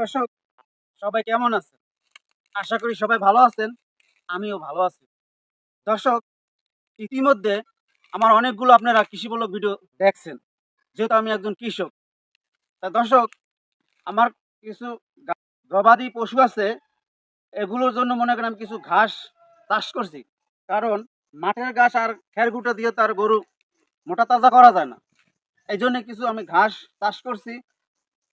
দর্শক, সবাই কেমন আছেন? আশা করি সবাই ভালো আছেন, আমিও ভালো আছি। দর্শক, ইতিমধ্যে আমার অনেকগুলো আপনারা কৃষিমূলক ভিডিও দেখছেন, যেহেতু আমি একজন কৃষক। তা দর্শক, আমার কিছু গবাদি পশু আছে, এগুলোর জন্য মনে করেন আমি কিছু ঘাস চাষ করছি। কারণ মাঠের ঘাস আর খেরগুটা দিয়ে তার গরু মোটা তাজা করা যায় না। এই জন্য কিছু আমি ঘাস চাষ করছি।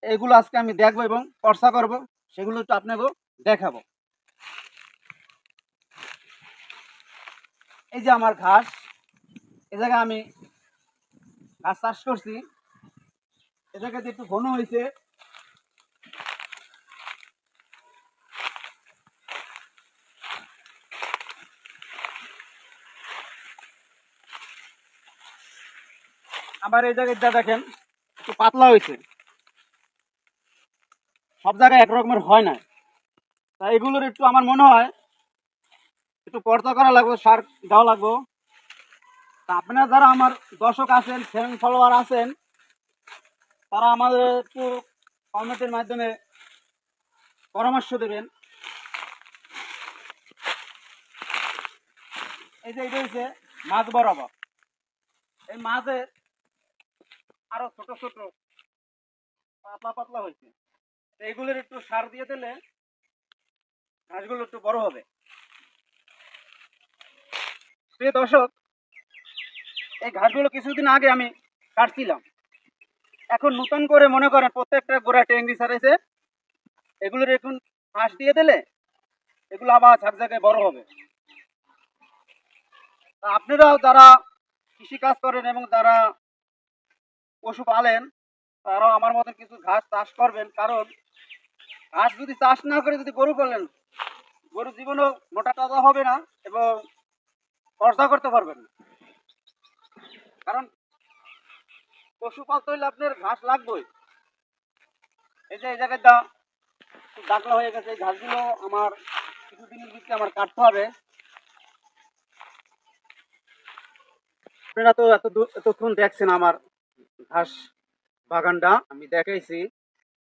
এগুলো আজকে আমি দেখব এবং চর্চা করব, সেগুলো একটু আপনাকে দেখাবো। এই যে আমার ঘাস, এ জায়গায় আমি ঘাস চাষ করছি। এ জায়গাতে একটু ঘন হয়েছে, আবার এই জায়গায় দেখেন, একটু পাতলা হয়েছে। সব জায়গায় একরকমের হয় না। তা এগুলোর একটু আমার মনে হয়, একটু পর্দা করা লাগবে, সার দেওয়া লাগবে। তা আপনারা যারা আমার দর্শক আছেন ফ্যান ফলোয়ার আছেন, তারা আমাদের একটু কমেন্টের মাধ্যমে পরামর্শ দেবেন। এই যে, এটা হচ্ছে মাছ বরাবর। এই মাছের আরও ছোট ছোট পাতলা পাতলা হয়েছে। তো এগুলোর একটু সার দিয়ে দিলে ঘাসগুলো একটু বড় হবে। প্রিয় দর্শক, এই ঘাসগুলো কিছুদিন আগে আমি কাটছিলাম। এখন নতুন করে মনে করেন প্রত্যেকটা গোড়া টেঙ্গি সারেছে এগুলোর এখন ঘাস দিয়ে দিলে এগুলো আবার ঝাঁক জায়গায় বড় হবে। আপনারাও যারা কৃষি কাজ করেন এবং যারা পশু পালেন, তারাও আমার মতন কিছু ঘাস চাষ করবেন। কারণ ঘাস যদি চাষ না করে যদি গরু পালেন, গরু জীবনও মোটা তাজা হবে না এবং খরচা করতে পারবেন না। কারণ পশু পালতে হইলে আপনার ঘাস লাগবেই। এই যে এই জায়গায় দাগলা হয়ে গেছে, এই ঘাসগুলো আমার কিছুদিনের ভিতরে আমার কাটতে হবে। আপনারা তো এত এতক্ষণ দেখছেন আমার ঘাস বাগানটা। আমি দেখাইছি।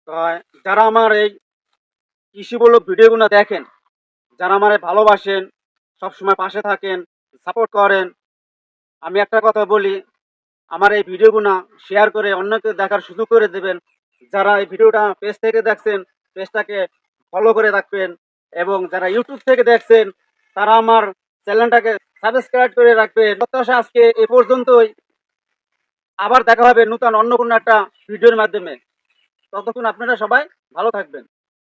তো যারা আমার এই কৃষিমূলক ভিডিওগুলো দেখেন। যারা আমার ভালোবাসেন, সবসময় পাশে থাকেন সাপোর্ট করেন, আমি একটা কথা বলি, আমার এই ভিডিওগুলো শেয়ার করে অন্যকে দেখার সুযোগ করে দেবেন। যারা এই ভিডিওটা পেজ থেকে দেখছেন পেজটাকে ফলো করে রাখবেন এবং যারা ইউটিউব থেকে দেখছেন, তারা আমার চ্যানেলটাকে সাবস্ক্রাইব করে রাখবেন। প্রত্যাশা আজকে এ পর্যন্তই। আবার দেখা হবে নতুন অন্য কোনো একটা ভিডিওর মাধ্যমে। ততক্ষণ আপনারা সবাই ভালো থাকবেন।